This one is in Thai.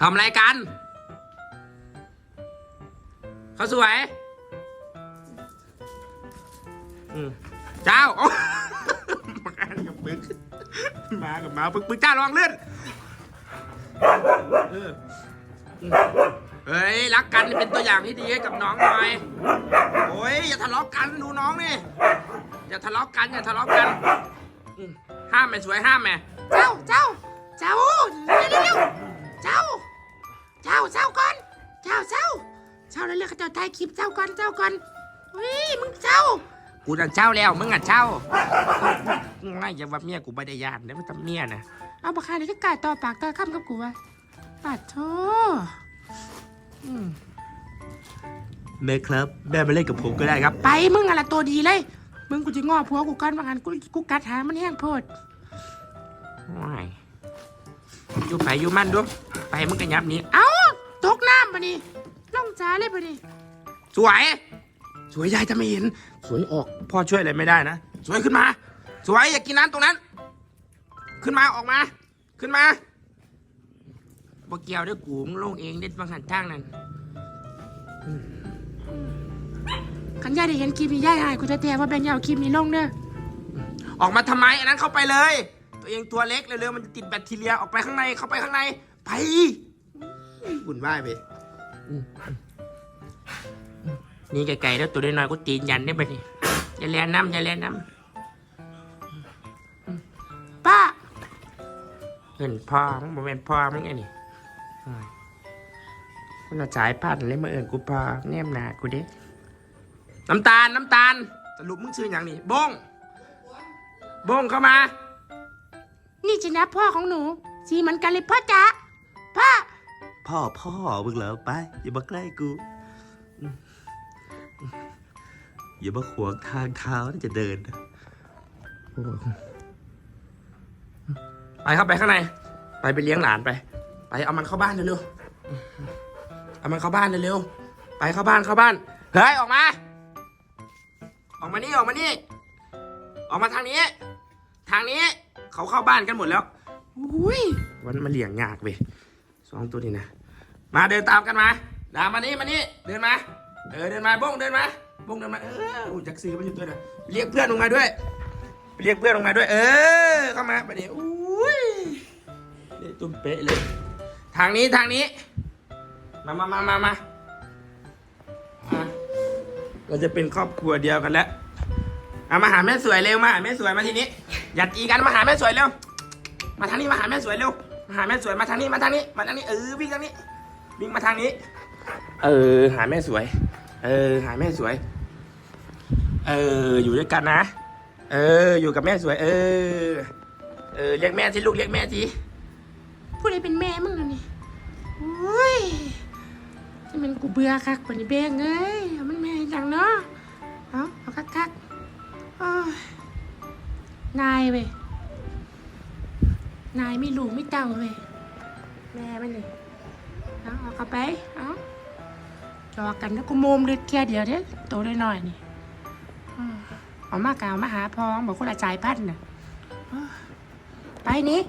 ทำอะไรกันเขาสวยอืมเจ้าโอ้มากับมึงมากับมาปึ๊กปึ๊กเจ้าระวังเลื่อนเอออืมเฮ้ย รักกันเป็นตัวอย่างที่ดีให้กับน้องหน่อย โอ้ย อย่าทะเลาะกันดูน้องนี่ อย่าทะเลาะกัน อย่าทะเลาะกันอืมห้ามแม่สวยห้ามแม่ เจ้า เจ้า เจ้าเร็ว เจ้าเร็วๆเขาเจ้าถ่ายคลิปเจ้าก่อนเจ้าก่อนเฮ้ยมึงเจ้ากูจะเช่าแล้วมึงอะเช่าไม่อย่าว่าเมียกูไม่ได้ยานนะไม่ทำเมียนะเอาบักคาเดี๋ยวจะกล้าต่อปากต่อคำกับกูวะปาดโทอืมแม่ครับแม่มาเล่นกับผมก็ได้ครับ ไปมึงอะไรตัวดีเลย มึงกูจะง้อผัวกูก่อนบางอันกูกูกัดหามันแห้งโพดว้ายอยู่ไปอยู่มันดูไปมึงกันยับหนี้ เอ้าตกน้ำปะนี่ ล่องจ้าเลยปะนี่สวย สวยยายจะไม่เห็น สวยออกพ่อช่วยอะไรไม่ได้นะ สวยขึ้นมา สวยอย่ากินน้ำตรงนั้น ขึ้นมาออกมา ขึ้นมาบ่เกี่ยวด้วยกูมึงลงเองเด็ดบางหันทางนั้นขันยายได้เห็นคลิปนี้ยายหายกูจะแท้ว่าแบนยาวคลิปนี้ลงเด้อออกมาทำไมอันนั้นเข้าไปเลย ตัวเองตัวเล็กเร็วๆมันจะติดแบคทีเรียออกไปข้างในเข้าไปข้างใน ไปบุ่นว่ายไปอืม นี่ไก่ๆแล้วตัวน้อยๆก็ตีนยันได้ปะนี่อย่าแลน้ำอย่าแลน้ป้าเห็นพ่อมึงบ่เป็นพ่อมึงไงนี่อ้ายมันเอาสายพันเลยมาเอินกูพ่อแนมหนากูเด้น้ำตาลน้ำตาลสรุปมึงชื่ออย่างนี้บงบงเข้ามา นี่จะนะพ่อของหนูสีเหมือนกันเลยพ่อจ๋าพ่อ พ่อพ่อมึงเหรอไป อย่ามาใกล้กู อย่ามาขวางทางเท้าที่จะเดินไปเข้าไปข้างใน ไปไปเลี้ยงหลานไป ไปเอามันเข้าบ้านเร็วๆเอามันเข้าบ้านเร็วๆไปเข้าบ้านเข้าบ้านเฮ้ยออกมา ออกมานี่ออกมานี่ ออกมาทางนี้ ทางนี้ เขาเข้าบ้านกันหมดแล้วอุ้ยวันมาเลี้ยงยากเว้ย สองตัวนี้นะ มาเดินตามกันมาดามานี่มานี่เดินมา เออเดินมาบ้งเดินมาบ้งเดินมาเอออุ้จักซีมันอยู่ตัวน่ะเรียกเพื่อนลงมาด้วย เรียกเพื่อนลงมาด้วย เออเข้ามาไปเดี๋ยวอุ้ยนี่ตุ้มเป๊ะเลย ทางนี้ทางนี้ มามามามามาเราจะเป็นครอบครัวเดียวกันแล้วเอามาหาแม่สวยเร็วมาหาแม่สวยมาทีนี้อย่าตีกันมาหาแม่สวยเร็วมาทางนี้มาหาแม่สวยเร็ว หาแม่สวยมาทางนี้มาทางนี้มาทางนี้เออวิ่งทางนี้ วิ่งมาทางนี้ เออ หาแม่สวย เออ หาแม่สวย เออ อยู่ด้วยกันนะ เออ อยู่กับแม่สวย เออ เออเรียกแม่สิลูกเรียกแม่สิผู้ใดเป็นแม่มึงล่ะนี่อุ้ยจะเป็นกูเบื่อคักปนี่เบงเอ้ยเอามันแม่จังเนาะเอาเอาคักคักๆโอ้ยนายเว้ย นายไม่รู้ไม่เต้าเลยแม่มันเลยเอาเอาเข้าไปเอาจอกันแล้วกูโมมเลยแค่เดียวเด้อโตได้หน่อยนี่อืมเอามากเอามาหาพองบอกคนละจ่ายพันน่ะไปนี้